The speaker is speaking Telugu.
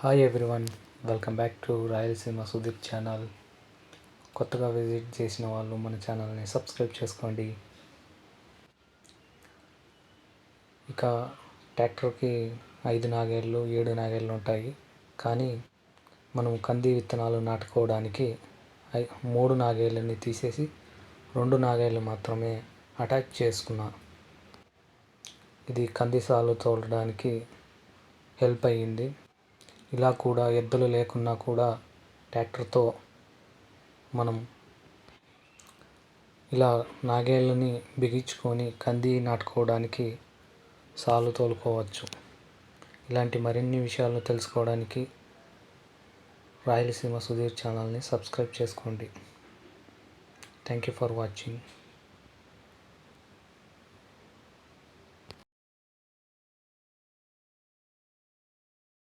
Hi everyone welcome back to Rayalaseema Sudeep channel కొత్తగా విజిట్ చేసిన వాళ్ళు మన ఛానల్ని సబ్స్క్రైబ్ చేసుకోండి. ఇక ట్రాక్టర్కి ఐదు నాగేళ్ళు ఏడు నాగేళ్ళు ఉంటాయి. కానీ మనం కంది విత్తనాలు నాటుకోవడానికి మూడు నాగేళ్ళని తీసేసి రెండు నాగేళ్ళు మాత్రమే అటాచ్ చేసుకున్నా. ఇది కంది సాలు తోలడానికి హెల్ప్ అయ్యింది. ఇలా కూడా ఎద్దులు లేకున్నా కూడా ట్రాక్టర్తో మనం ఇలా నాగేళ్ళని బిగించుకొని కంది నాటుకోవడానికి సాలు తోలుకోవచ్చు. ఇలాంటి మరిన్ని విషయాలను తెలుసుకోవడానికి రాయలసీమ సుధీర్ ఛానల్ని సబ్స్క్రైబ్ చేసుకోండి. Thank you for watching.